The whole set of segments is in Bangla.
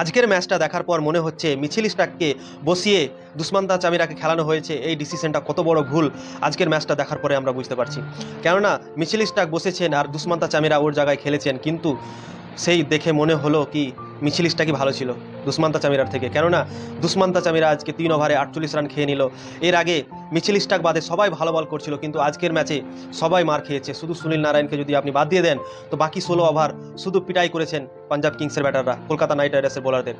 আজকের ম্যাচটা দেখার পর মনে হচ্ছে মিছিল স্টাককে বসিয়ে দুষ্মান্তা চামিরাকে খেলানো হয়েছে। এই ডিসিশনটা কত বড় ভুল আজকের ম্যাচটা দেখার পরে আমরা বুঝতে পারছি। কেননা, মিছিল স্টাক বসেছেন আর দুষ্মান্তা চামিরা ওর জায়গায় খেলেছেন। কিন্তু সেই দেখে মনে হলো কি মিছিল স্টাকই ভালো ছিল? দুষ্মান্তা চামিরার থেকে। কেননা দুষ্মান্তা চামিরা আজকে তিন ওভারে আটচল্লিশ রান খেয়ে নিল। এর আগে মিছিল স্টাক বাদে সবাই ভালো বল করছিল, কিন্তু আজকের ম্যাচে সবাই মার খেয়েছে। শুধু সুনীল নারায়ণকে যদি আপনি বাদ দিয়ে দেন, তো বাকি ষোলো ওভার শুধু পিটাই করেছেন পাঞ্জাব কিংসের ব্যাটাররা, কলকাতা নাইট রাইডার্সের বোলারদের।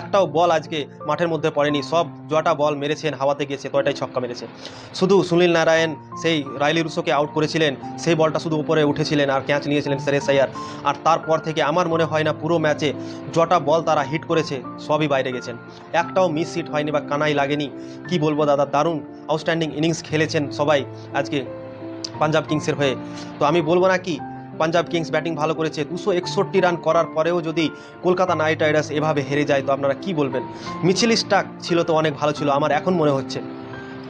একটাও বল আজকে মাঠের মধ্যে পড়েনি। সব জটা বল মেরেছেন, হাওয়াতে গিয়েছে তয়টাই ছক্কা মেরেছে। শুধু সুনীল নারায়ণ, সেই রাইলি রুসোকে আউট করেছিলেন, সেই বলটা শুধু উপরে উঠেছিলেন আর ক্যাচ নিয়েছিলেন সেরেস আয়ার আর তারপর থেকে আমার মনে হয় না পুরো ম্যাচে জটা বল তারা হিট করেছে, সবই বাইরে গেছেন। একটাও মিস হিট হয়নি বা কানাই লাগেনি। কি বলব দাদা, দারুণ আউটস্ট্যান্ডিং ইনিংস খেলেছেন সবাই আজকে পাঞ্জাব কিংসের হয়ে। তো আমি বলব না কি, পাঞ্জাব কিংস ব্যাটিং ভালো করেছে, দুশো একষট্টি রান করার পরেও যদি কলকাতা নাইট রাইডার্স এভাবে হেরে যায়, তো আপনারা কি বলবেন? মিছিল স্টাক ছিল তো অনেক ভালো ছিল, আমার এখন মনে হচ্ছে।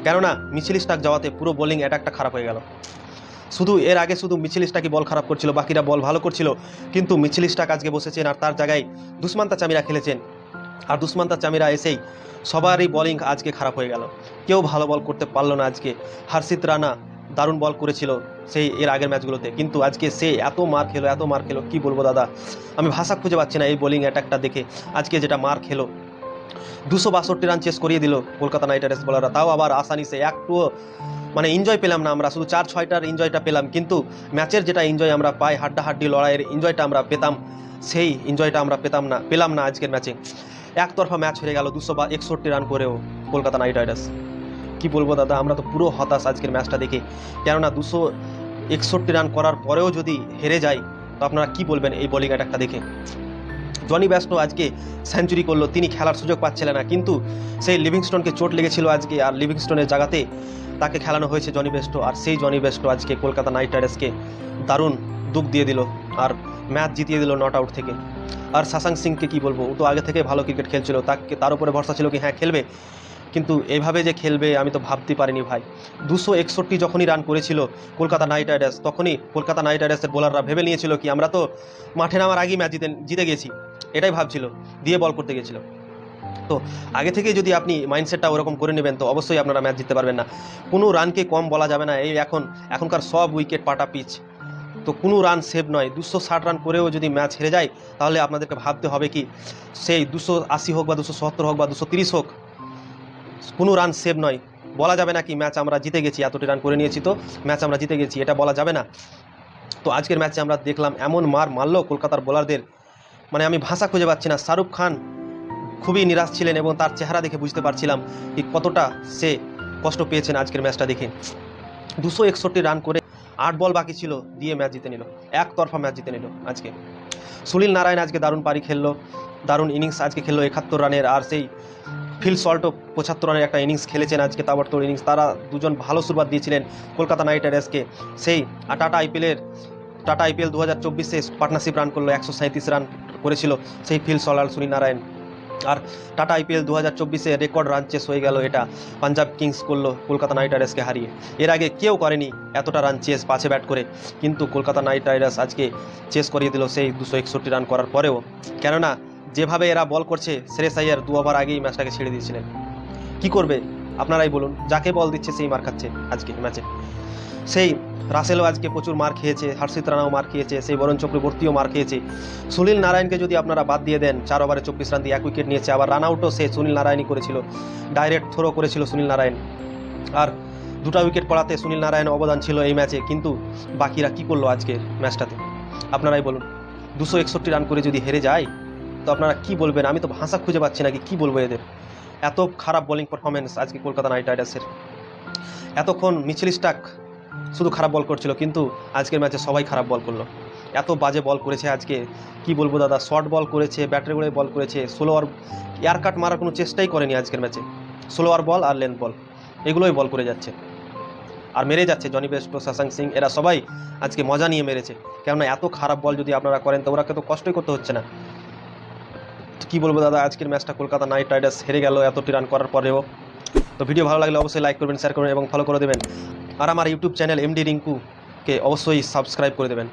কেননা, মিছিল স্টাক যাওয়াতে পুরো বোলিং অ্যাটাকটা খারাপ হয়ে গেল। শুধু এর আগে শুধু মিছিল স্টাকই বল খারাপ করছিল, বাকিরা বল ভালো করছিল, কিন্তু মিছিল আজকে বসেছেন আর তার জায়গায় দুষ্মান্তা চামিরা খেলেছেন। আর দুষ্মান্তা চামিরা এসেই সবারই বোলিং আজকে খারাপ হয়ে গেল। কেউ ভালো বল করতে পারল না আজকে। হার্ষিত রানা দারুণ বল করেছিল সেই এর আগের ম্যাচগুলোতে কিন্তু আজকে সে এত মার খেলো, এত মার খেলো, কি বলব দাদা? আমি ভাষা খুঁজে পাচ্ছি না এই বোলিং অ্যাটাকটা দেখে। আজকে যেটা মার খেলো, দুশো বাষট্টি রান চেস করিয়ে দিল কলকাতা নাইট রাইডার্স বলাররা তাও আবার আসানি সে একটুও মানে এনজয় পেলাম না আমরা, শুধু চার, ছয়টার এনজয়টা পেলাম, কিন্তু ম্যাচের যেটা এনজয় আমরা পাই, হাড্ডাহাড্ডি লড়াইয়ের এনজয়টা আমরা পেতাম, সেই এনজয়টা আমরা পেতাম না, পেলাম না আজকের ম্যাচে একতরফা ম্যাচ হেরে গেল দুশো বা একষট্টি রান করেও কলকাতা নাইট রাইডার্স কী বলব দাদা, আমরা তো পুরো হতাশ আজকের ম্যাচটা দেখে। কেননা দুশো একষট্টি রান করার পরেও যদি হেরে যায় তো আপনারা কি বলবেন এই বোলিং অ্যাটাকটা দেখে? জনি ব্যাস্টো আজকে সেঞ্চুরি করল, তিনি খেলার সুযোগ পাচ্ছিলেন না। কিন্তু সেই লিভিংস্টোনকে চোট লেগেছিল আজকে, আর লিভিংস্টোনের জায়গাতে তাকে খেলানো হয়েছে জনি বেস্টো আর সেই জনি বেস্টো আজকে কলকাতা নাইট রাইডার্সকে দারুণ দুঃখ দিয়ে দিল, আর ম্যাচ জিতিয়ে দিল নট আউট থেকে। আর শাসাং সিংকে কি বলব, ও তো আগে থেকে ভালো ক্রিকেট খেলছিল, তাকে, তার উপরে ভরসা ছিল কি হ্যাঁ খেলবে। কিন্তু এভাবে যে খেলবে, আমি তো ভাবতে পারিনি ভাই। দুশো একষট্টি যখনই রান করেছিল কলকাতা নাইট রাইডার্স, তখনই কলকাতা নাইট রাইডার্সের বোলাররা ভেবে নিয়েছিল কি, আমরা তো মাঠে নামার আগেই ম্যাচ জিতে জিতে গেছি। এটাই ভাবছিল, দিয়ে বল করতে গেছিল। তো আগে থেকে যদি আপনি মাইন্ডসেটটা ওরকম করে নেবেন, তো অবশ্যই আপনারা ম্যাচ জিততে পারবেন না। কোনো রানকে কম বলা যাবে না, এই এখন, এখনকার সব উইকেট পাটা পিচ তো কোনো রান সেভ নয়, দুশো ষাট রান করেও যদি ম্যাচ হেরে যায়, তাহলে আপনাদেরকে ভাবতে হবে কি, সেই দুশো আশি হোক বা দুশো সত্তর হোক বা দুশো তিরিশ হোক, কোনো রান সেভ নয়। বলা যাবে না কি ম্যাচ আমরা জিতে গেছি, এতটি রান করে নিয়েছি তো ম্যাচ আমরা জিতে গেছি, এটা বলা যাবে না। তো আজকের ম্যাচে আমরা দেখলাম, এমন মার মারল কলকাতার বোলারদের মানে আমি ভাষা খুঁজে পাচ্ছি না। শাহরুখ খান খুবই নিরাশ ছিলেন এবং তার চেহারা দেখে বুঝতে পারছিলাম কি কতটা সে কষ্ট পেয়েছেন আজকের ম্যাচটা দেখে। দুশো একষট্টি রান করে আট বল বাকি ছিল, দিয়ে ম্যাচ জিতে নিল। একতরফা ম্যাচ জিতে নিল আজকে। সুনীল নারায়ণ আজকে দারুণ পারি খেললো, দারুণ ইনিংস আজকে খেললো একাত্তর রানের, আর সেই ফিল সল্টও পঁচাত্তর রানের একটা ইনিংস খেলেছেন আজকে তাবড়তোড় ইনিংস। তারা দুজন ভালো শুরুয়াত দিয়েছিলেন কলকাতা নাইট রাইডার্সকে। সেই টাটা আইপিএলের, টাটা আইপিএল দু হাজার চব্বিশে পার্টনারশিপ রান করল, একশো সাঁত্রিশ রান। করেছিল সেই ফিল সল আর নারায়ণ। আর টাটা আইপিএল দু হাজার চব্বিশে রেকর্ড রান চেস হয়ে গেল এটা। পাঞ্জাব কিংস করল কলকাতা নাইট রাইডার্সকে হারিয়ে। এর আগে কেউ করেনি এতটা রান চেস পাঁচে ব্যাট করে। কিন্তু কলকাতা নাইট রাইডার্স আজকে চেস করিয়ে দিল সেই দুশো একষট্টি রান করার পরেও। কেননা, যেভাবে এরা বল করছে, শ্রেয়স আইয়ার দু ওভার আগেই ম্যাচটাকে ছেড়ে দিয়েছিলেন। কি করবে? আপনারাই বলুন, যাকে বল দিচ্ছে সেই মার খাচ্ছে আজকে ম্যাচে। সেই রাসেলও আজকে প্রচুর মার খেয়েছে, হর্ষিত রানাও মার খেয়েছে, সেই বরুণ চক্রবর্তীও মার খেয়েছে। সুনীল নারায়ণকে যদি আপনারা বাদ দিয়ে দেন, চার ওভারে চব্বিশ রান দিয়ে এক উইকেট নিয়েছে, আবার রান আউটও সে সুনীল নারায়ণই করেছিল ডাইরেক্ট থ্রো করেছিল সুনীল নারায়ণ। আর দুটো উইকেট পড়াতে সুনীল নারায়ণ অবদান ছিল এই ম্যাচে, কিন্তু বাকিরা কি করল আজকের ম্যাচটাতে? আপনারাই বলুন, দুশো একষট্টি রান করে যদি হেরে যায়, তো আপনারা কি বলবেন? আমি তো ভাষা খুঁজে পাচ্ছি না কি, কী বলব এদের? এত খারাপ বোলিং পারফরমেন্স আজকে কলকাতা নাইট রাইডার্সের এতক্ষণ মিছিল স্টাক শুধু খারাপ বল করছিল, কিন্তু আজকের ম্যাচে সবাই খারাপ বল করল। এত বাজে বল করেছে আজকে। কি বলব দাদা শর্ট বল করেছে ব্যাটারি করে বল করেছে ষোলো ওভার এয়ার কাট মারার কোনো চেষ্টাই করেনি আজকের ম্যাচে ওভার বল আর লেন্থ বল এগুলোই বল করে যাচ্ছে। আর মেরে যাচ্ছে জনি বেস্টো শাসাং সিং এরা সবাই আজকে মজা নিয়ে মেরেছে। কেননা এত খারাপ বল যদি আপনারা করেন, তো ওরাকে তো কষ্টই করতে হচ্ছে না। কী বলব দাদা, আজকের ম্যাচটা কলকাতা নাইট রাইডার্স হেরে গেল এতটি রান করার পরেও। তো ভিডিও ভালো লাগলে অবশ্যই লাইক করবেন শেয়ার করবেন এবং ফলো করে দেবেন। আর আমার ইউটিউব চ্যানেল এমডি রিঙ্কুকে অবশ্যই সাবস্ক্রাইব করে দেবেন।